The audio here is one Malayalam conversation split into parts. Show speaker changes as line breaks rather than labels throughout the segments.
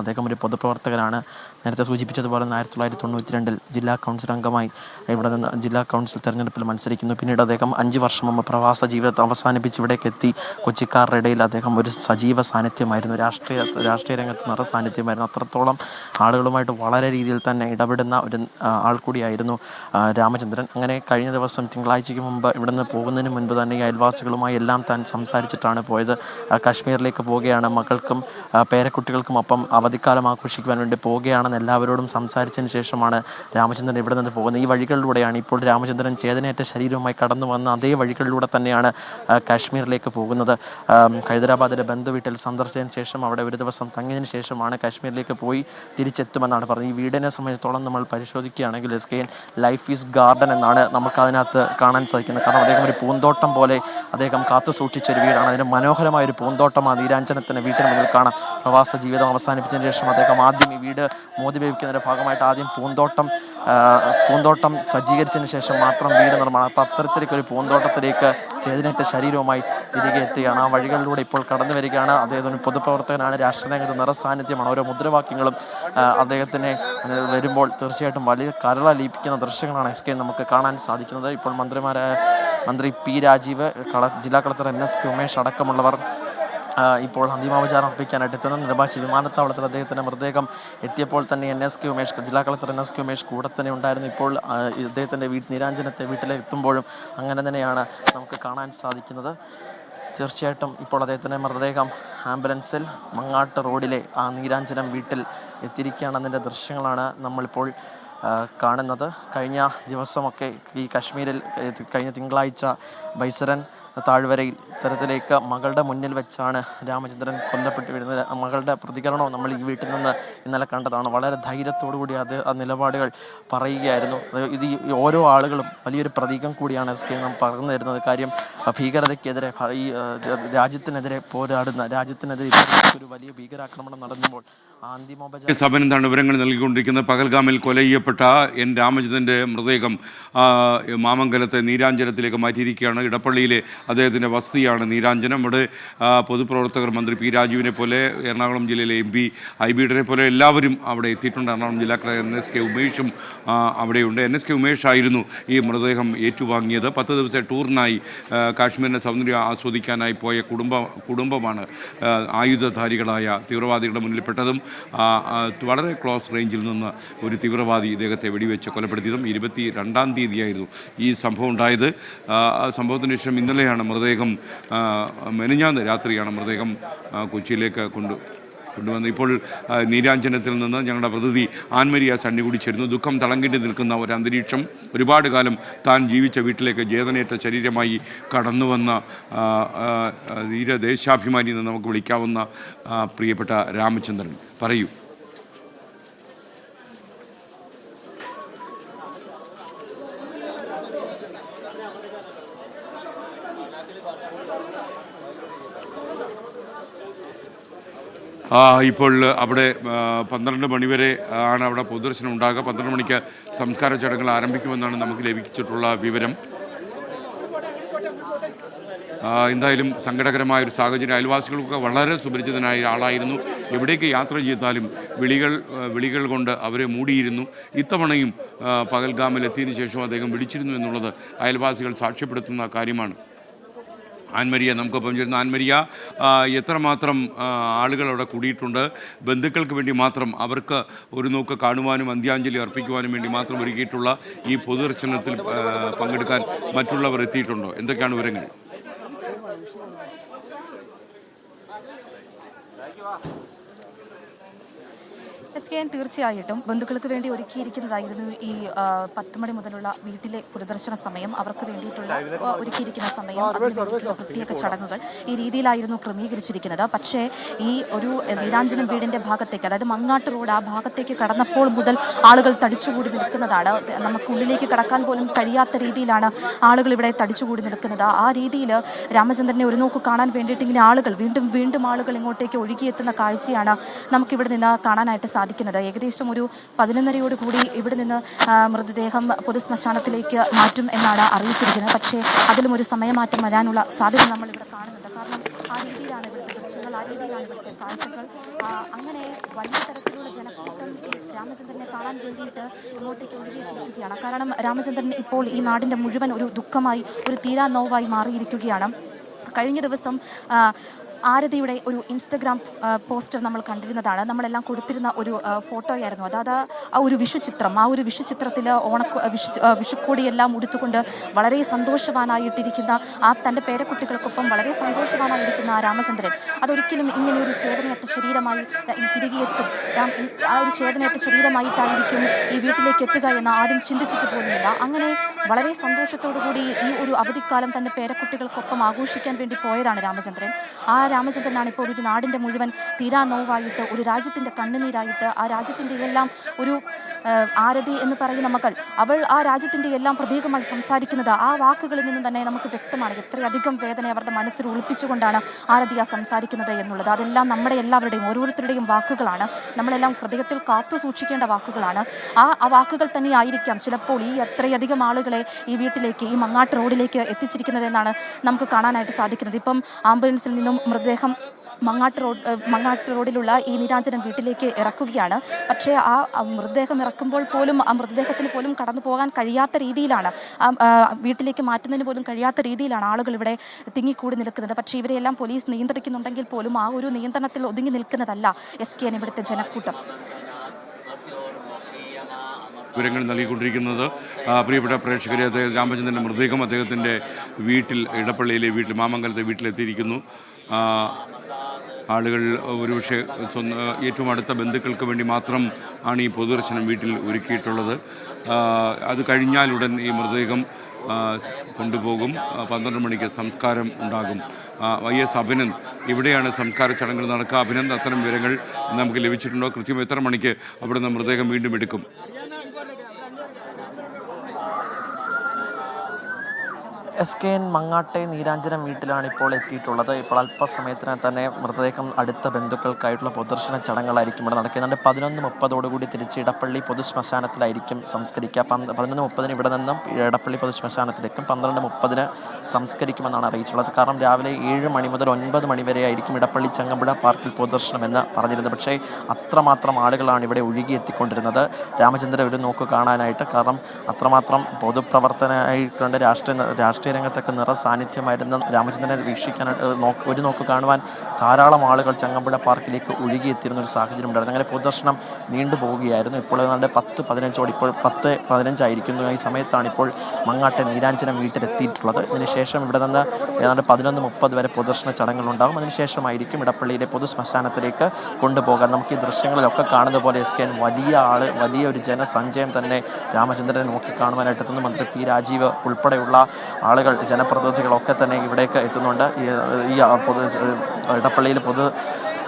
അദ്ദേഹം ഒരു പൊതുപ്രവർത്തകനാണ്. നേരത്തെ സൂചിപ്പിച്ചതുപോലെ ആയിരത്തി തൊള്ളായിരത്തി തൊണ്ണൂറ്റി രണ്ടിൽ ജില്ലാ കൗൺസിൽ അംഗമായി ഇവിടെ നിന്ന് ജില്ലാ കൗൺസിൽ തെരഞ്ഞെടുപ്പിൽ മത്സരിക്കുന്നു. പിന്നീട് അദ്ദേഹം അഞ്ച് വർഷം മുമ്പ് പ്രവാസ ജീവിതത്തെ അവസാനിപ്പിച്ച് ഇവിടേക്ക് എത്തി. കൊച്ചിക്കാരുടെ ഇടയിൽ അദ്ദേഹം ഒരു സജീവ സാന്നിധ്യമായിരുന്നു. രാഷ്ട്രീയ രാഷ്ട്രീയ രംഗത്ത് നിറ സാന്നിധ്യമായിരുന്നു. അത്രത്തോളം ആളുകളുമായിട്ട് വളരെ രീതിയിൽ തന്നെ ഇടപെടുന്ന ഒരു ആൾ കൂടിയായിരുന്നു രാമചന്ദ്രൻ. അങ്ങനെ കഴിഞ്ഞ ദിവസം തിങ്കളാഴ്ചയ്ക്ക് മുമ്പ് ഇവിടുന്ന് പോകുന്നതിന് മുൻപ് തന്നെ ഈ അയൽവാസികളുമായി എല്ലാം താൻ സംസാരിച്ചിട്ടാണ് പോയത്. കാശ്മീരിലേക്ക് പോവുകയാണ് മക്കൾക്കും പേരക്കുട്ടികൾക്കും ഒപ്പം അവധിക്കാലം ആഘോഷിക്കുവാൻ വേണ്ടി പോവുകയാണെന്ന് എല്ലാവരോടും സംസാരിച്ചതിന് ശേഷമാണ് രാമചന്ദ്രൻ ഇവിടെ നിന്ന് പോകുന്നത്. ഈ വഴികളിലൂടെയാണ് ഇപ്പോൾ രാമചന്ദ്രൻ ചേതനേറ്റ ശരീരവുമായി കടന്നു വന്ന അതേ വഴികളിലൂടെ തന്നെയാണ് കാശ്മീരിലേക്ക് പോകുന്നത്. ഹൈദരാബാദിലെ ബന്ധുവീട്ടിൽ സന്ദർശിച്ചതിന് ശേഷം അവിടെ ഒരു ദിവസം തങ്ങിയതിന് ശേഷമാണ് കാശ്മീരിലേക്ക് പോയി തിരിച്ചെത്തുമെന്നാണ് പറഞ്ഞത് ഈ വീടിനെ സംബന്ധിച്ചിടത്തോളം നമ്മൾ പരിശോധിക്കുകയാണെങ്കിൽ S K life is garden എന്നാണ് നമുക്കതിനകത്ത് കാണാൻ സാധിക്കുന്നത്. കാരണം അദ്ദേഹം ഒരു പൂന്തോട്ടം പോലെ അദ്ദേഹം കാത്തു സൂക്ഷിച്ച ഒരു വീടാണ്. അതിന് മനോഹരമായ ഒരു പൂന്തോട്ടം ആ നീരാഞ്ജനത്തിന് വീട്ടിന് മുന്നിൽ കാണാം. പ്രവാസ ജീവിതം അവസാനിപ്പിച്ചതിന് ശേഷം അദ്ദേഹം ആദ്യം ഈ വീട് മോദിബേവിക്കുന്നതിന്റെ ഭാഗമായിട്ട് ആദ്യം പൂന്തോട്ടം പൂന്തോട്ടം സജ്ജീകരിച്ചതിന് ശേഷം മാത്രം വീട് നിർമ്മാണം. അപ്പോൾ അത്തരത്തിലേക്ക് ഒരു പൂന്തോട്ടത്തിലേക്ക് ചേതനത്തെ ശരീരവുമായി തിരികെ എത്തുകയാണ്. ആ വഴികളിലൂടെ ഇപ്പോൾ കടന്നു വരികയാണ്. അദ്ദേഹം ഒരു പൊതുപ്രവർത്തകനാണ് രാഷ്ട്രീയ രംഗത്ത് നിറസാന്നിധ്യമാണ്. ഓരോ മുദ്രാവാക്യങ്ങളും അദ്ദേഹത്തിനെ വരുമ്പോൾ തീർച്ചയായിട്ടും വലിയ കരളലിയിപ്പിക്കുന്ന ദൃശ്യങ്ങളാണ് എസ് കെ നമുക്ക് കാണാൻ സാധിക്കുന്നത്. ഇപ്പോൾ മന്ത്രിമാരായ മന്ത്രി പി രാജീവ് കള ജില്ലാ കളക്ടർ എൻ എസ് ഉമേഷ് അടക്കമുള്ളവർ ഇപ്പോൾ അന്തിമോപചാരം അർപ്പിക്കാനായിട്ട് എത്തുന്ന. നെടുമ്പാശ്ശേരി വിമാനത്താവളത്തിൽ അദ്ദേഹത്തിന്റെ മൃതദേഹം എത്തിയപ്പോൾ തന്നെ എൻ എസ് കെ ഉമേഷ് ജില്ലാ collector N S K Umesh കൂടെ തന്നെ ഉണ്ടായിരുന്നു. ഇപ്പോൾ ഇദ്ദേഹത്തിന്റെ വീട്ട് നിരാഞ്ജനത്തെ വീട്ടിലേക്ക് എത്തുമ്പോഴും അങ്ങനെ തന്നെയാണ് നമുക്ക് കാണാൻ സാധിക്കുന്നത്. തീർച്ചയായിട്ടും ഇപ്പോൾ അദ്ദേഹത്തിന്റെ മൃതദേഹം ആംബുലൻസിൽ മങ്ങാട്ട് റോഡിലെ ആ നീരാഞ്ജനം വീട്ടിൽ എത്തിയിരിക്കുകയാണെന്നതിന്റെ ദൃശ്യങ്ങളാണ് നമ്മളിപ്പോൾ കാണുന്നത്. കഴിഞ്ഞ ദിവസമൊക്കെ ഈ കശ്മീരിൽ കഴിഞ്ഞ തിങ്കളാഴ്ച ബൈസരൻ താഴ്വരയിൽ ഇത്തരത്തിലേക്ക് മകളുടെ മുന്നിൽ വെച്ചാണ് രാമചന്ദ്രൻ കൊല്ലപ്പെട്ടു വീഴുന്നത്. മകളുടെ പ്രതികരണവും നമ്മൾ ഈ വീട്ടിൽ നിന്ന് ഇന്നലെ കണ്ടതാണ്. വളരെ ധൈര്യത്തോടു കൂടി അത് ആ നിലപാടുകൾ പറയുകയായിരുന്നു. ഇത് ഓരോ ആളുകളും വലിയൊരു പ്രതീകം കൂടിയാണ് എസ് കെ നാം പറഞ്ഞു തരുന്നത്. കാര്യം ഭീകരതയ്ക്കെതിരെ ഈ രാജ്യത്തിനെതിരെ പോരാടുന്ന രാജ്യത്തിനെതിരെ ഒരു വലിയ ഭീകരാക്രമണം നടന്നുമ്പോൾ
സഭൻ എന്താണ് വിവരങ്ങൾ നൽകിക്കൊണ്ടിരിക്കുന്നത്. പകൽഗാമിൽ കൊല ചെയ്യപ്പെട്ട എൻ. രാമചന്ദ്രന്റെ മൃതദേഹം മാമംഗലത്തെ നീരാഞ്ജനത്തിലേക്ക് മാറ്റിയിരിക്കുകയാണ്. ഇടപ്പള്ളിയിലെ അദ്ദേഹത്തിന്റെ വസതിയാണ് നീരാഞ്ജനം. ഇവിടെ പൊതുപ്രവർത്തകർ മന്ത്രി പി രാജുവിനെ പോലെ എറണാകുളം ജില്ലയിലെ എം പി ഐബിയുടെ പോലെ എല്ലാവരും അവിടെ എത്തിയിട്ടുണ്ട്. എറണാകുളം ജില്ലാ കളക്ടർ എൻ എസ് കെ ഉമേഷും അവിടെയുണ്ട്. എൻ എസ് കെ ഉമേഷ് ആയിരുന്നു ഈ മൃതദേഹം ഏറ്റുവാങ്ങിയത്. പത്ത് ദിവസത്തെ ടൂറിനായി കാശ്മീരിനെ സൗന്ദര്യം ആസ്വദിക്കാനായി പോയ കുടുംബ കുടുംബമാണ് ആയുധധാരികളായ തീവ്രവാദികളുടെ മുന്നിൽപ്പെട്ടതും വളരെ ക്ലോസ് റേഞ്ചിൽ നിന്ന് ഒരു തീവ്രവാദി ഇദ്ദേഹത്തെ വെടിവെച്ച് കൊലപ്പെടുത്തിയതും ഇരുപത്തി രണ്ടാം തീയതിയായിരുന്നു ഈ സംഭവം ഉണ്ടായത്. സംഭവത്തിന് ശേഷം ഇന്നലെയാണ് മൃതദേഹം മെനിഞ്ഞാന്ന് രാത്രിയാണ് മൃതദേഹം കൊച്ചിയിലേക്ക് കൊണ്ടു കൊണ്ടുവന്ന് ഇപ്പോൾ നീരാഞ്ജനത്തിൽ നിന്ന് ഞങ്ങളുടെ പ്രതിനിധി ആൻമരിയ സണ്ണി കുടിച്ചിരുന്നു ദുഃഖം തളങ്കിട്ട് നിൽക്കുന്ന ഒരു അന്തരീക്ഷം ഒരുപാട് കാലം താൻ ജീവിച്ച വീട്ടിലേക്ക് ജേതനേറ്റ ശരീരമായി കടന്നുവന്ന ധീരദേശാഭിമാനി എന്ന് നമുക്ക് വിളിക്കാവുന്ന പ്രിയപ്പെട്ട രാമചന്ദ്രൻ. പറയൂ. ഇപ്പോൾ അവിടെ പന്ത്രണ്ട് മണിവരെ ആണ് അവിടെ പൊതുദർശനം ഉണ്ടാകുക. പന്ത്രണ്ട് മണിക്ക് സംസ്കാര ചടങ്ങുകൾ ആരംഭിക്കുമെന്നാണ് നമുക്ക് ലഭിച്ചിട്ടുള്ള വിവരം. എന്തായാലും സങ്കടകരമായ ഒരു സാഹചര്യം. അയൽവാസികൾക്കൊക്കെ വളരെ സുപരിചിതനായ ആളായിരുന്നു എവിടേക്ക് യാത്ര ചെയ്താലും വിളികൾ വിളികൾ കൊണ്ട് അവരെ മൂടിയിരുന്നു. ഇത്തവണയും പകൽഗാമിൽ എത്തിയതിനു ശേഷം അദ്ദേഹം വിളിച്ചിരുന്നു എന്നുള്ളത് അയൽവാസികൾ സാക്ഷ്യപ്പെടുത്തുന്ന കാര്യമാണ്. ആൻമരിയ നമുക്കൊപ്പം ചേരുന്ന ആൻമരിയ എത്രമാത്രം ആളുകൾ അവിടെ കൂടിയിട്ടുണ്ട്. ബന്ധുക്കൾക്ക് വേണ്ടി മാത്രം അവർക്ക് ഒരു നോക്ക് കാണുവാനും അന്ത്യാഞ്ജലി അർപ്പിക്കുവാനും വേണ്ടി മാത്രം ഒരുക്കിയിട്ടുള്ള ഈ പൊതുദർശനത്തിൽ പങ്കെടുക്കാൻ മറ്റുള്ളവർ എത്തിയിട്ടുണ്ടോ? എന്തൊക്കെയാണ് വിവരങ്ങൾ?
എസ് കെ എൻ തീർച്ചയായിട്ടും ബന്ധുക്കൾക്ക് വേണ്ടി ഒരുക്കിയിരിക്കുന്നതായിരുന്നു ഈ പത്ത് മണി മുതലുള്ള വീട്ടിലെ പുരദർശന സമയം. അവർക്ക് വേണ്ടിയിട്ടുള്ള ഒരുക്കിയിരിക്കുന്ന സമയം. പ്രത്യേക ചടങ്ങുകൾ ഈ രീതിയിലായിരുന്നു ക്രമീകരിച്ചിരിക്കുന്നത്. പക്ഷേ ഈ ഒരു നീരാഞ്ജനം വീടിന്റെ ഭാഗത്തേക്ക് അതായത് മങ്ങാട്ട് റോഡ് ആ ഭാഗത്തേക്ക് കടന്നപ്പോൾ മുതൽ ആളുകൾ തടിച്ചുകൂടി നിൽക്കുന്നതാണ്. നമുക്ക് ഉള്ളിലേക്ക് കടക്കാൻ പോലും കഴിയാത്ത രീതിയിലാണ് ആളുകൾ ഇവിടെ തടിച്ചുകൂടി നിൽക്കുന്നത്. ആ രീതിയിൽ രാമചന്ദ്രനെ ഒരു നോക്ക് കാണാൻ വേണ്ടിയിട്ട് ഇങ്ങനെ ആളുകൾ വീണ്ടും വീണ്ടും ആളുകൾ ഇങ്ങോട്ടേക്ക് ഒഴുകിയെത്തുന്ന കാഴ്ചയാണ് നമുക്കിവിടെ നിന്ന് കാണാനായിട്ട് സാധിക്കുന്നത് ഏകദേശം ഒരു പതിനൊന്നരയോട് കൂടി ഇവിടെ നിന്ന് മൃതദേഹം പൊതുശ്മശാനത്തിലേക്ക് മാറ്റും എന്നാണ് അറിയിച്ചിരിക്കുന്നത്. പക്ഷേ അതിലും ഒരു സമയമാറ്റം വരാനുള്ള സാധ്യത നമ്മൾ ഇവിടെ കാണുന്നുണ്ട്. കാരണം ആ രീതിയിലാണ് ഇവിടുത്തെ ദൃശ്യങ്ങൾ ആ രീതിയിലാണ് ഇവിടുത്തെ കാഴ്ചകൾ. അങ്ങനെ വലിയ തരത്തിലുള്ള ജനക്കൂട്ടം രാമചന്ദ്രനെ കാണാൻ വേണ്ടിയിട്ട് ഇങ്ങോട്ടേക്ക് ഒഴുകിയിരിക്കുകയാണ്. കാരണം രാമചന്ദ്രൻ ഇപ്പോൾ ഈ നാടിന്റെ മുഴുവൻ ഒരു ദുഃഖമായി ഒരു തീരാ നോവായി മാറിയിരിക്കുകയാണ്. കഴിഞ്ഞ ദിവസം ആരതിയുടെ ഒരു ഇൻസ്റ്റഗ്രാം പോസ്റ്റർ നമ്മൾ കണ്ടിരുന്നതാണ്. നമ്മളെല്ലാം കൊടുത്തിരുന്ന ഒരു ഫോട്ടോയായിരുന്നു അതായത് ആ ഒരു വിഷു ചിത്രം ആ ഒരു വിഷു ചിത്രത്തിൽ ഓണ വിഷു വിഷുക്കോടിയെല്ലാം ഉടുത്തുകൊണ്ട് വളരെ സന്തോഷവാനായിട്ടിരിക്കുന്ന ആ തന്റെ പേരക്കുട്ടികൾക്കൊപ്പം വളരെ സന്തോഷവാനായിരിക്കുന്ന ആ രാമചന്ദ്രൻ അതൊരിക്കലും ഇങ്ങനെ ഒരു ചേതനയറ്റ ശരീരമായി തിരികെയെത്തും. ആ ഒരു ചേതനയറ്റ ശരീരമായിട്ടായിരിക്കും ഈ വീട്ടിലേക്ക് എത്തുക എന്ന് ആരും ചിന്തിച്ചിട്ട് പോലുമില്ല. അങ്ങനെ വളരെ സന്തോഷത്തോടു കൂടി ഈ ഒരു അവധിക്കാലം തന്റെ പേരക്കുട്ടികൾക്കൊപ്പം ആഘോഷിക്കാൻ വേണ്ടി പോയതാണ് രാമചന്ദ്രൻ. ആ രാമചന്ദ്രനാണ് ഇപ്പോൾ ഒരു നാടിന്റെ മുഴുവൻ തീരാ നോവായിട്ട് ഒരു രാജ്യത്തിന്റെ കണ്ണുനീരായിട്ട് ആ രാജ്യത്തിന്റെ എല്ലാം ഒരു ആരതി എന്ന് പറയുന്ന മകൾ അവൾ ആ രാജ്യത്തിന്റെ എല്ലാം പ്രതീകമായി സംസാരിക്കുന്നത് ആ വാക്കുകളിൽ നിന്നും തന്നെ നമുക്ക് വ്യക്തമാണ് എത്രയധികം വേദന അവരുടെ മനസ്സിൽ ഒളിപ്പിച്ചുകൊണ്ടാണ് ആരതി ആ സംസാരിക്കുന്നത് എന്നുള്ളത്. അതെല്ലാം നമ്മുടെ എല്ലാവരുടെയും ഓരോരുത്തരുടെയും വാക്കുകളാണ്. നമ്മളെല്ലാം ഹൃദയത്തിൽ കാത്തു സൂക്ഷിക്കേണ്ട വാക്കുകളാണ്. ആ ആ വാക്കുകൾ തന്നെ ആയിരിക്കാം ചിലപ്പോൾ ഈ അത്രയധികം ആളുകളെ ഈ വീട്ടിലേക്ക് ഈ മങ്ങാട്ട് റോഡിലേക്ക് എത്തിച്ചിരിക്കുന്നത് എന്നാണ് നമുക്ക് കാണാനായിട്ട് സാധിക്കുന്നത്. ഇപ്പം ആംബുലൻസിൽ നിന്നും മൃതദേഹം മങ്ങാട്ട് റോഡ് മങ്ങാട്ട് റോഡിലുള്ള ഈ നീരാഞ്ജനം വീട്ടിലേക്ക് ഇറക്കുകയാണ്. പക്ഷേ ആ മൃതദേഹം ഇറക്കുമ്പോൾ പോലും ആ മൃതദേഹത്തിന് പോലും കടന്നു പോകാൻ കഴിയാത്ത രീതിയിലാണ്. ആ വീട്ടിലേക്ക് മാറ്റുന്നതിന് പോലും കഴിയാത്ത രീതിയിലാണ് ആളുകൾ ഇവിടെ തിങ്ങിക്കൂടി നിൽക്കുന്നത്. പക്ഷേ ഇവരെല്ലാം പോലീസ് നിയന്ത്രിക്കുന്നുണ്ടെങ്കിൽ പോലും ആ ഒരു നിയന്ത്രണത്തിൽ ഒതുങ്ങി നിൽക്കുന്നതല്ല എസ് കെ എൻ ഇവിടുത്തെ ജനക്കൂട്ടം.
വിവരങ്ങൾ നൽകിക്കൊണ്ടിരിക്കുന്നത് പ്രിയപ്പെട്ട പ്രേക്ഷകരെ അദ്ദേഹം രാമചന്ദ്രന്റെ മൃതദേഹം അദ്ദേഹത്തിന്റെ വീട്ടിൽ ഇടപ്പള്ളിയിലെ വീട്ടിൽ മാമംഗലത്തെ വീട്ടിലെത്തിയിരിക്കുന്നു. ആളുകൾ ഒരുപക്ഷെ ഏറ്റവും അടുത്ത ബന്ധുക്കൾക്ക് വേണ്ടി മാത്രം ആണ് ഈ പൊതുദർശനം വീട്ടിൽ ഒരുക്കിയിട്ടുള്ളത്. അത് കഴിഞ്ഞാലുടൻ ഈ മൃതദേഹം കൊണ്ടുപോകും. പന്ത്രണ്ട് മണിക്ക് സംസ്കാരം ഉണ്ടാകും. വൈ എസ് അഭിനന്ദ് ഇവിടെയാണ് സംസ്കാര ചടങ്ങുകൾ നടക്കുക. അഭിനന്ദ് അത്തരം വിവരങ്ങൾ നമുക്ക് ലഭിച്ചിട്ടുണ്ടോ? കൃത്യം എത്ര മണിക്ക് അവിടെ നിന്ന് മൃതദേഹം വീണ്ടും എടുക്കും?
എസ് കെ എൻ മങ്ങാട്ടെ നീരാഞ്ജനം വീട്ടിലാണ് ഇപ്പോൾ എത്തിയിട്ടുള്ളത്. ഇപ്പോൾ അല്പസമയത്തിനകം തന്നെ മൃതദേഹം അടുത്ത ബന്ധുക്കൾക്കായിട്ടുള്ള പ്രദർശന ചടങ്ങുകളായിരിക്കും ഇവിടെ നടക്കുന്നുണ്ട് പതിനൊന്ന് മുപ്പതോടുകൂടി തിരിച്ച് ഇടപ്പള്ളി പൊതുശ്മശാനത്തിലായിരിക്കും സംസ്കരിക്കുക. പതിനൊന്ന് മുപ്പതിന് ഇവിടെ നിന്നും ഇടപ്പള്ളി പൊതുശ്മശാനത്തിലേക്കും പന്ത്രണ്ട് മുപ്പതിന് സംസ്കരിക്കുമെന്നാണ് അറിയിച്ചുള്ളത് കാരണം രാവിലെ ഏഴ് മണി മുതൽ ഒൻപത് മണി വരെ ആയിരിക്കും ഇടപ്പള്ളി ചങ്ങമ്പുഴ പാർക്കിൽ പ്രദർശനമെന്ന് പറഞ്ഞിരുന്നത്. പക്ഷേ അത്രമാത്രം ആളുകളാണ് ഇവിടെ ഒഴുകിയെത്തിക്കൊണ്ടിരുന്നത്. രാമചന്ദ്രൻ ഒരു നോക്ക് കാണാനായിട്ട്. കാരണം അത്രമാത്രം പൊതുപ്രവർത്തനമായിക്കൊണ്ട് രാഷ്ട്രീയ രാഷ്ട്രീയ രംഗത്തൊക്കെ നിറ സാന്നിധ്യമായിരുന്ന രാമചന്ദ്രനെ വീക്ഷിക്കാൻ ഒരു നോക്ക് കാണുവാൻ ധാരാളം ആളുകൾ ചങ്ങമ്പുഴ പാർക്കിലേക്ക് ഒഴുകിയെത്തിയിരുന്ന ഒരു സാഹചര്യം ഉണ്ടായിരുന്നു. അങ്ങനെ പൊതുദർശനം നീണ്ടു പോവുകയായിരുന്നു. ഇപ്പോൾ ഏതാണ്ട് പത്ത് പതിനഞ്ചോട് ഇപ്പോൾ പത്ത് പതിനഞ്ചായിരിക്കുന്നു. ഈ സമയത്താണ് ഇപ്പോൾ മങ്ങാട്ടെ നീരാഞ്ജനം വീട്ടിലെത്തിയിട്ടുള്ളത്. ഇതിനുശേഷം ഇവിടെ നിന്ന് ഏതാണ്ട് പതിനൊന്ന് മുപ്പത് വരെ പൊതുദർശന ചടങ്ങുകളുണ്ടാകും. അതിനുശേഷമായിരിക്കും ഇടപ്പള്ളിയിലെ പൊതു ശ്മശാനത്തിലേക്ക് കൊണ്ടുപോകാൻ നമുക്ക് ഈ ദൃശ്യങ്ങളിലൊക്കെ കാണുന്ന പോലെ എസ് കെ വലിയ ആൾ വലിയ ഒരു ജനസഞ്ചയം തന്നെ രാമചന്ദ്രനെ നോക്കി കാണുവാനായിട്ട് എത്തുന്നു. മന്ത്രി പി രാജീവ് ഉൾപ്പെടെയുള്ള ആളുകൾ ജനപ്രതിനിധികളൊക്കെ തന്നെ ഇവിടേക്ക് എത്തുന്നുണ്ട്. ഈ പൊതു ഇടപ്പള്ളിയിൽ പൊതു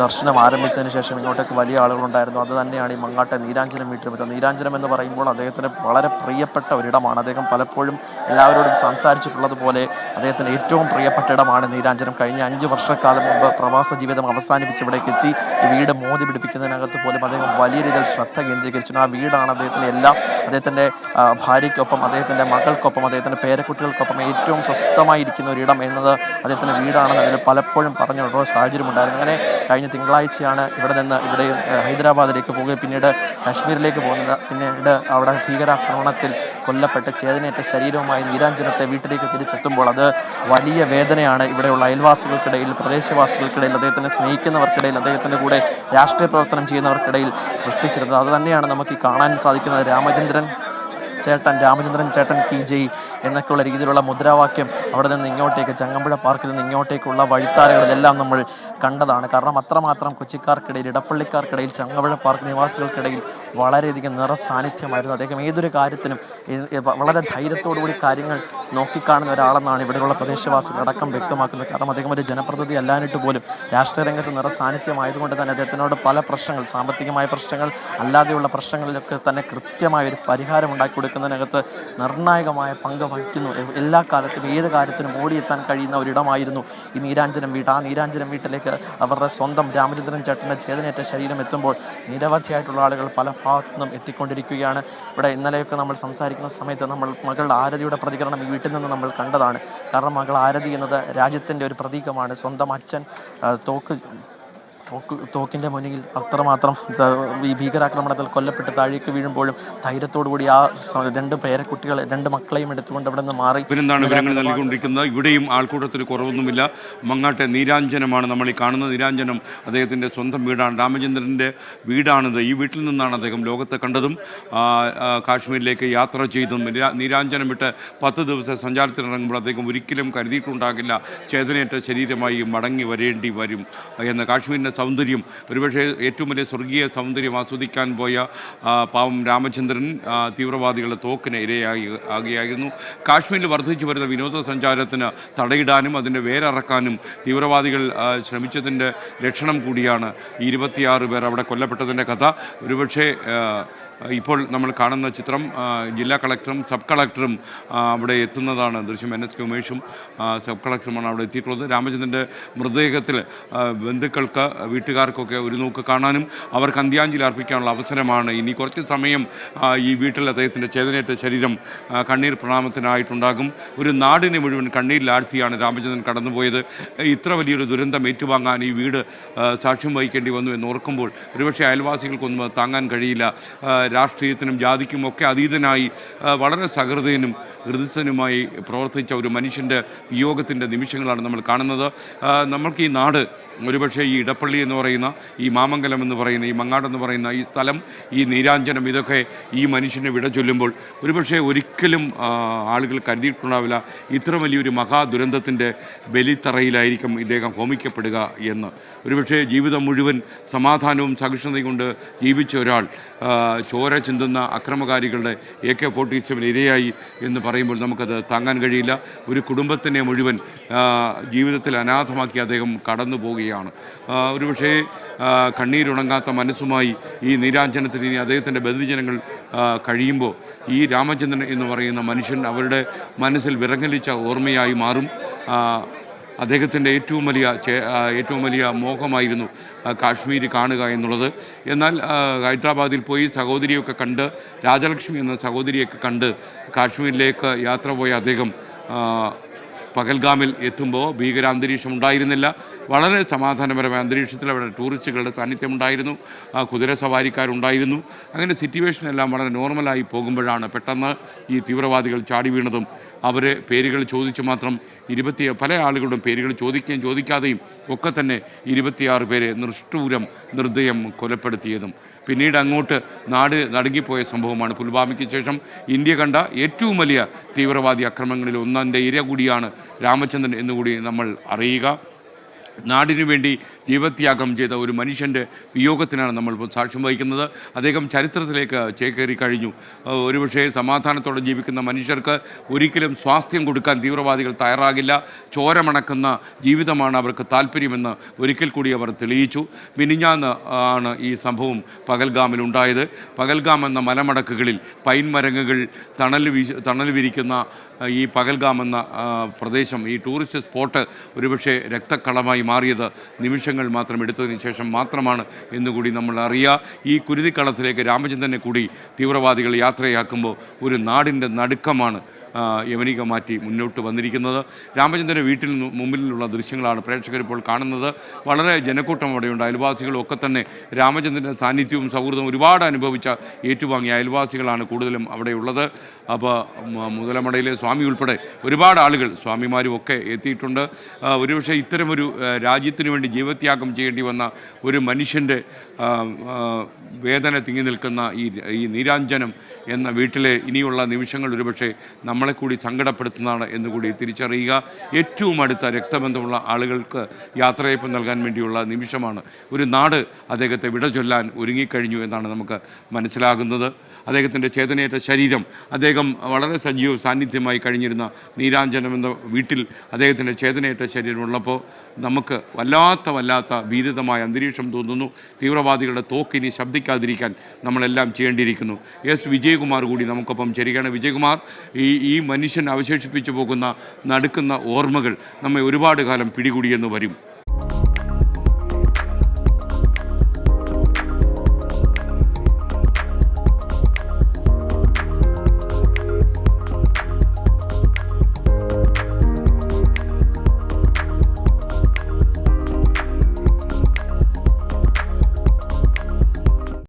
ദർശനം ആരംഭിച്ചതിന് ശേഷം ഇങ്ങോട്ടേക്ക് വലിയ ആളുകളുണ്ടായിരുന്നു. അത് തന്നെയാണ് ഈ മങ്ങാട്ടെ നീരാഞ്ജനം വീട്ടിൽ വെച്ചത്. നീരാഞ്ജനം എന്ന് പറയുമ്പോൾ അദ്ദേഹത്തിന് വളരെ പ്രിയപ്പെട്ട ഒരിടമാണ്. അദ്ദേഹം പലപ്പോഴും എല്ലാവരോടും സംസാരിച്ചിട്ടുള്ളതുപോലെ അദ്ദേഹത്തിന് ഏറ്റവും പ്രിയപ്പെട്ട ഇടമാണ് നീരാഞ്ജനം. കഴിഞ്ഞ അഞ്ച് വർഷക്കാലം മുമ്പ് പ്രവാസ ജീവിതം അവസാനിപ്പിച്ച് ഇവിടേക്ക് എത്തി. വീട് മോദി പിടിപ്പിക്കുന്നതിനകത്ത് പോലും അദ്ദേഹം വലിയ രീതിയിൽ ശ്രദ്ധ കേന്ദ്രീകരിച്ചു ആ വീടാണ് അദ്ദേഹത്തിന് എല്ലാം അദ്ദേഹത്തിന്റെ ഭാര്യയ്ക്കൊപ്പം അദ്ദേഹത്തിന്റെ മകൾക്കൊപ്പം അദ്ദേഹത്തിന്റെ പേരക്കുട്ടികൾക്കൊപ്പം ഏറ്റവും സ്വസ്ഥമായിരിക്കുന്ന ഒരിടം എന്നത് അദ്ദേഹത്തിന്റെ വീടാണെന്ന് അതിൽ പലപ്പോഴും പറഞ്ഞു ഓരോ സാഹചര്യമുണ്ടായിരുന്നു അങ്ങനെ കഴിഞ്ഞ തിങ്കളാഴ്ചയാണ് ഇവിടെ നിന്ന് ഇവിടെ ഹൈദരാബാദിലേക്ക് പോവുകയും പിന്നീട് കാശ്മീരിലേക്ക് പോകുന്നത്. പിന്നീട് അവിടെ ഭീകരാക്രമണത്തിൽ കൊല്ലപ്പെട്ട ചേതനയേറ്റ ശരീരവുമായി നീരാഞ്ജനത്തെ വീട്ടിലേക്ക് തിരിച്ചെത്തുമ്പോൾ അത് വലിയ വേദനയാണ് ഇവിടെയുള്ള അയൽവാസികൾക്കിടയിൽ പ്രദേശവാസികൾക്കിടയിൽ അദ്ദേഹത്തിനെ സ്നേഹിക്കുന്നവർക്കിടയിൽ അദ്ദേഹത്തിന്റെ കൂടെ രാഷ്ട്രീയ പ്രവർത്തനം ചെയ്യുന്നവർക്കിടയിൽ സൃഷ്ടിച്ചിരുന്നത്. അത് തന്നെയാണ് നമുക്ക് കാണാൻ സാധിക്കുന്നത്. രാമചന്ദ്രൻ ചേട്ടൻ രാമചന്ദ്രൻ ചേട്ടൻ കി. ജയ് എന്നൊക്കെയുള്ള രീതിയിലുള്ള മുദ്രാവാക്യം അവിടെ നിന്ന് ഇങ്ങോട്ടേക്ക് ചങ്ങമ്പുഴ പാർക്കിൽ നിന്ന് ഇങ്ങോട്ടേക്കുള്ള വഴിത്താരകളിലെല്ലാം നമ്മൾ കണ്ടതാണ്. കാരണം അത്രമാത്രം കൊച്ചിക്കാർക്കിടയിൽ ഇടപ്പള്ളിക്കാർക്കിടയിൽ ചങ്ങമ്പുഴ പാർക്ക് നിവാസികൾക്കിടയിൽ വളരെയധികം നിറ സാന്നിധ്യമായിരുന്നു അദ്ദേഹം ഏതൊരു കാര്യത്തിനും വളരെ ധൈര്യത്തോടു കൂടി കാര്യങ്ങൾ നോക്കിക്കാണുന്ന ഒരാളെന്നാണ് ഇവിടെയുള്ള പ്രദേശവാസികൾ അടക്കം വ്യക്തമാക്കുന്നത്. കാരണം അദ്ദേഹം ഒരു ജനപ്രതിനിധി അല്ലാനിട്ട് പോലും രാഷ്ട്രീയ രംഗത്ത് നിറ സാന്നിധ്യമായതുകൊണ്ട് തന്നെ അദ്ദേഹത്തിനോട് പല പ്രശ്നങ്ങൾ സാമ്പത്തികമായ പ്രശ്നങ്ങൾ അല്ലാതെയുള്ള പ്രശ്നങ്ങളിലൊക്കെ തന്നെ കൃത്യമായ ഒരു പരിഹാരം ഉണ്ടാക്കി കൊടുക്കുന്നതിനകത്ത് നിർണായകമായ പങ്ക് വഹിക്കുന്നു. എല്ലാ കാലത്തും ഏത് കാര്യത്തിനും ഓടിയെത്താൻ കഴിയുന്ന ഒരിടമായിരുന്നു ഈ നീരാഞ്ജനം വീട്. ആ നീരാഞ്ജനം വീട്ടിലേക്ക് അവരുടെ സ്വന്തം രാമചന്ദ്രൻ ചേട്ടന്റെ ചേതനേറ്റ ശരീരം എത്തുമ്പോൾ നിരവധിയായിട്ടുള്ള ആളുകൾ പല ഭാഗത്തു നിന്നും എത്തിക്കൊണ്ടിരിക്കുകയാണ്. ഇവിടെ ഇന്നലെയൊക്കെ നമ്മൾ സംസാരിക്കുന്ന സമയത്ത് നമ്മൾ മകൾ ആരതിയുടെ പ്രതികരണം ഈ വീട്ടിൽ നിന്ന് നമ്മൾ കണ്ടതാണ്. കാരണം മകൾ ആരതി എന്നത് രാജ്യത്തിന്റെ ഒരു പ്രതീകമാണ്. സ്വന്തം അച്ഛൻ തോക്ക് തോക്ക് തോക്കിന്റെ മുന്നിൽ അത്രമാത്രം ഭീകരാക്രമണത്തിൽ കൊല്ലപ്പെട്ട് താഴേക്ക് വീഴുമ്പോഴും കൂടി ആ രണ്ട് പേരെ കുട്ടികളെ രണ്ട് മക്കളെയും എടുത്തുകൊണ്ട് അവിടെ നിന്ന് മാറി.
പിന്നെന്താണ് വിവരങ്ങൾ നൽകിക്കൊണ്ടിരിക്കുന്നത്? ഇവിടെയും ആൾക്കൂട്ടത്തിൽ കുറവൊന്നുമില്ല. മങ്ങാട്ടെ നീരാഞ്ജനമാണ് നമ്മൾ ഈ കാണുന്ന നീരാഞ്ജനം അദ്ദേഹത്തിന്റെ സ്വന്തം വീടാണ്. രാമചന്ദ്രന്റെ വീടാണിത്. ഈ വീട്ടിൽ നിന്നാണ് അദ്ദേഹം ലോകത്തെ കണ്ടതും കാശ്മീരിലേക്ക് യാത്ര ചെയ്തതും നീരാ- നീരാഞ്ജനം വിട്ട് പത്ത് ദിവസം സഞ്ചാരത്തിനിറങ്ങുമ്പോൾ അദ്ദേഹം ഒരിക്കലും കരുതിയിട്ടുണ്ടാകില്ല. ചേതനയേറ്റ ശരീരമായി മടങ്ങി വരേണ്ടി വരും എന്ന് കാശ്മീരിന്റെ സൗന്ദര്യം. ഒരുപക്ഷെ ഏറ്റവും വലിയ സ്വർഗീയ സൗന്ദര്യം ആസ്വദിക്കാൻ പോയ പാവം രാമചന്ദ്രൻ തീവ്രവാദികളുടെ തോക്കിന് ഇരയായി ആകുകയായിരുന്നു കാശ്മീരിൽ വർദ്ധിച്ചു വരുന്ന വിനോദസഞ്ചാരത്തിന് തടയിടാനും അതിന്റെ വേരറക്കാനും തീവ്രവാദികൾ ശ്രമിച്ചതിന്റെ ലക്ഷണം കൂടിയാണ്. ഇരുപത്തിയാറ് പേർ അവിടെ കൊല്ലപ്പെട്ടതിന്റെ കഥ. ഒരുപക്ഷെ ഇപ്പോൾ നമ്മൾ കാണുന്ന ചിത്രം ജില്ലാ കളക്ടറും സബ് കളക്ടറും അവിടെ എത്തുന്നതാണ് ദൃശ്യം. എൻ. എസ്. ഉമേഷും സബ് കളക്ടറുമാണ് അവിടെ എത്തിയിട്ടുള്ളത്. രാമചന്ദ്രന്റെ മൃതദേഹത്തിൽ ബന്ധുക്കൾക്ക് വീട്ടുകാർക്കൊക്കെ ഒരു നോക്ക് കാണാനും അവർക്ക് അന്ത്യാഞ്ജലി അർപ്പിക്കാനുള്ള അവസരമാണ്. ഇനി കുറച്ച് സമയം ഈ വീട്ടിൽ അദ്ദേഹത്തിന്റെ ചേതനേറ്റ ശരീരം കണ്ണീർ പ്രണാമത്തിനായിട്ടുണ്ടാകും. ഒരു നാടിനെ മുഴുവൻ കണ്ണീരിലാഴ്ത്തിയാണ് രാമചന്ദ്രൻ കടന്നുപോയത്. ഇത്ര വലിയൊരു ദുരന്തം ഏറ്റുവാങ്ങാൻ ഈ വീട് സാക്ഷ്യം വഹിക്കേണ്ടി വന്നു എന്ന് ഓർക്കുമ്പോൾ ഒരുപക്ഷെ അയൽവാസികൾക്കൊന്നും താങ്ങാൻ കഴിയില്ല. രാഷ്ട്രീയത്തിനും ജാതിക്കുമൊക്കെ അതീതനായി വളരെ സഹൃദയനും ഹൃദയസ്ഥനുമായി പ്രവർത്തിച്ച ഒരു മനുഷ്യന്റെ വിയോഗത്തിന്റെ നിമിഷങ്ങളാണ് നമ്മൾ കാണുന്നത്. നമ്മൾക്ക് ഈ നാട് ഒരുപക്ഷെ ഈ ഇടപ്പള്ളി എന്ന് പറയുന്ന ഈ മാമംഗലം എന്ന് പറയുന്ന ഈ മങ്ങാടെന്ന് പറയുന്ന ഈ സ്ഥലം ഈ നീരാഞ്ജനം ഇതൊക്കെ ഈ മനുഷ്യനെ വിട ചൊല്ലുമ്പോൾ ഒരുപക്ഷെ ഒരിക്കലും ആളുകൾ കരുതിയിട്ടുണ്ടാവില്ല ഇത്ര വലിയൊരു മഹാദുരന്തത്തിന്റെ ബലിത്തറയിലായിരിക്കും ഇദ്ദേഹം ഹോമിക്കപ്പെടുക എന്ന്. ഒരുപക്ഷെ ജീവിതം മുഴുവൻ സമാധാനവും സഹിഷ്ണുതയും കൊണ്ട് ജീവിച്ച ഒരാൾ ചോര ചിന്തുന്ന അക്രമകാരികളുടെ എ കെ ഫോർട്ടി സെവൻ ഇരയായി എന്ന് പറയുമ്പോൾ നമുക്കത് താങ്ങാൻ കഴിയില്ല. ഒരു കുടുംബത്തിനെ മുഴുവൻ ജീവിതത്തിൽ അനാഥമാക്കി അദ്ദേഹം കടന്നു പോവുകയാണ് ആ, ഒരുപക്ഷേ കണ്ണീരുണങ്ങാത്ത മനസ്സുമായി ഈ നീരാഞ്ജനത്തിൽ ഇനി അദ്ദേഹത്തിന്റെ ബന്ധുജനങ്ങൾ കഴിയുമ്പോൾ ഈ രാമചന്ദ്രൻ എന്ന് പറയുന്ന മനുഷ്യൻ അവരുടെ മനസ്സിൽ വിറങ്ങലിച്ച ഓർമ്മയായി മാറും. അദ്ദേഹത്തിന്റെ ഏറ്റവും വലിയ ഏറ്റവും വലിയ മോഹമായിരുന്നു കാശ്മീർ കാണുക എന്നുള്ളത്. എന്നാൽ ഹൈദരാബാദിൽ പോയി സഹോദരിയൊക്കെ കണ്ട് രാജലക്ഷ്മി എന്ന സഹോദരിയൊക്കെ കണ്ട് കാശ്മീരിലേക്ക് യാത്ര പോയ അദ്ദേഹം പകൽഗാമിൽ എത്തുമ്പോൾ ഭീകരാന്തരീക്ഷം ഉണ്ടായിരുന്നില്ല. വളരെ സമാധാനപരമായ അന്തരീക്ഷത്തിൽ അവിടെ ടൂറിസ്റ്റുകളുടെ സാന്നിധ്യം ഉണ്ടായിരുന്നു. കുതിര സവാരിക്കാരുണ്ടായിരുന്നു. അങ്ങനെ സിറ്റുവേഷൻ എല്ലാം വളരെ നോർമലായി പോകുമ്പോഴാണ് പെട്ടെന്ന് ഈ തീവ്രവാദികൾ ചാടി വീണതും. അവർ പേരുകൾ ചോദിച്ചു മാത്രം ഇരുപത്തി പല ആളുകളുടെ പേരുകൾ ചോദിക്കുകയും ചോദിക്കാതെയും ഒക്കെ തന്നെ ഇരുപത്തിയാറ് പേരെ നിഷ്ഠൂരം നിർദ്ദയം കൊലപ്പെടുത്തിയതും. പിന്നീട് അങ്ങോട്ട് നാട് നടുങ്ങിപ്പോയ സംഭവമാണ്. പുൽവാമയ്ക്ക് ശേഷം ഇന്ത്യ കണ്ട ഏറ്റവും വലിയ തീവ്രവാദി അക്രമങ്ങളിൽ ഒന്നാന്റെ ഇര കൂടിയാണ് രാമചന്ദ്രൻ എന്നുകൂടി നമ്മൾ അറിയുക. നാടിനു വേണ്ടി ജീവത്യാഗം ചെയ്ത ഒരു മനുഷ്യന്റെ വിയോഗത്തിനാണ് നമ്മൾ സാക്ഷ്യം വഹിക്കുന്നത്. അദ്ദേഹം ചരിത്രത്തിലേക്ക് ചേക്കേറി കഴിഞ്ഞു. ഒരുപക്ഷെ സമാധാനത്തോടെ ജീവിക്കുന്ന മനുഷ്യർക്ക് ഒരിക്കലും സ്വാസ്ഥ്യം കൊടുക്കാൻ തീവ്രവാദികൾ തയ്യാറാകില്ല. ചോരമണക്കുന്ന ജീവിതമാണ് അവർക്ക് താല്പര്യമെന്ന് ഒരിക്കൽ കൂടി അവർ തെളിയിച്ചു. മിനിഞ്ഞാന്ന് ആണ് ഈ സംഭവം പകൽഗാമിൽ ഉണ്ടായത്. പകൽഗാം എന്ന മലമടക്കുകളിൽ പൈൻ മരങ്ങുകൾ തണൽ തണൽ വിരിക്കുന്ന ഈ പകൽഗാം എന്ന പ്രദേശം ഈ ടൂറിസ്റ്റ് സ്പോട്ട് ഒരുപക്ഷെ രക്തക്കളമായി മാറിയത് നിമിഷങ്ങൾ മാത്രം എടുത്തതിന് ശേഷം മാത്രമാണ് എന്നുകൂടി നമ്മൾ അറിയുക. ഈ കുരുതിക്കളത്തിലേക്ക് രാമചന്ദ്രനെ കൂടി തീവ്രവാദികൾ യാത്രയാക്കുമ്പോൾ ഒരു നാടിന്റെ നടുക്കമാണ് ആ, യവനിക മാറ്റി മുന്നോട്ട് വന്നിരിക്കുന്നത്. രാമചന്ദ്രന്റെ വീട്ടിൽ മുമ്പിലുള്ള ദൃശ്യങ്ങളാണ് പ്രേക്ഷകർ ഇപ്പോൾ കാണുന്നത്. വളരെ ജനക്കൂട്ടം അവിടെയുണ്ട്. അയൽവാസികളും ഒക്കെ തന്നെ രാമചന്ദ്രന്റെ സാന്നിധ്യവും സൗഹൃദവും ഒരുപാട് അനുഭവിച്ച ഏറ്റുവാങ്ങിയ അയൽവാസികളാണ് കൂടുതലും അവിടെയുള്ളത്. അപ്പോൾ മുതലമടയിലെ സ്വാമി ഉൾപ്പെടെ ഒരുപാട് ആളുകൾ സ്വാമിമാരും ഒക്കെ എത്തിയിട്ടുണ്ട്. ഒരുപക്ഷെ ഇത്തരമൊരു രാജ്യത്തിനു വേണ്ടി ജീവത്യാഗം ചെയ്യേണ്ടി വന്ന ഒരു മനുഷ്യന്റെ വേദന തിങ്ങി നിൽക്കുന്ന ഈ ഈ നീരാഞ്ജനം എന്ന വീട്ടിലെ ഇനിയുള്ള നിമിഷങ്ങൾ ഒരുപക്ഷെ നമ്മളെ കൂടി സങ്കടപ്പെടുത്തുന്നതാണ് എന്നുകൂടി തിരിച്ചറിയുക. ഏറ്റവും അടുത്ത രക്തബന്ധമുള്ള ആളുകൾക്ക് യാത്രയപ്പ് നൽകാൻ വേണ്ടിയുള്ള നിമിഷമാണ്. ഒരു നാട് അദ്ദേഹത്തെ വിട ചൊല്ലാൻ ഒരുങ്ങിക്കഴിഞ്ഞു എന്നാണ് നമുക്ക് മനസ്സിലാകുന്നത്. അദ്ദേഹത്തിന്റെ ചേതനയേറ്റ ശരീരം അദ്ദേഹം വളരെ സജീവ സാന്നിധ്യമായി കഴിഞ്ഞിരുന്ന നീരാഞ്ജനം എന്ന വീട്ടിൽ അദ്ദേഹത്തിന്റെ ചേതനയേറ്റ ശരീരമുള്ളപ്പോൾ നമുക്ക് വല്ലാത്ത വല്ലാത്ത ഭീതിതമായ അന്തരീക്ഷം തോന്നുന്നു. തീവ്രവാദികളുടെ തോക്കിനി ശബ്ദിക്കാതിരിക്കാൻ നമ്മളെല്ലാം ചെയ്യേണ്ടിയിരിക്കുന്നു. എസ്. വിജയകുമാർ കൂടി നമുക്കൊപ്പം ചേരുകയാണ്. വിജയകുമാർ ഈ ഈ മനുഷ്യൻ അവശേഷിപ്പിച്ചു പോകുന്ന നടക്കുന്ന ഓർമ്മകൾ നമ്മെ ഒരുപാട് കാലം പിടികൂടിയെന്ന് വരും.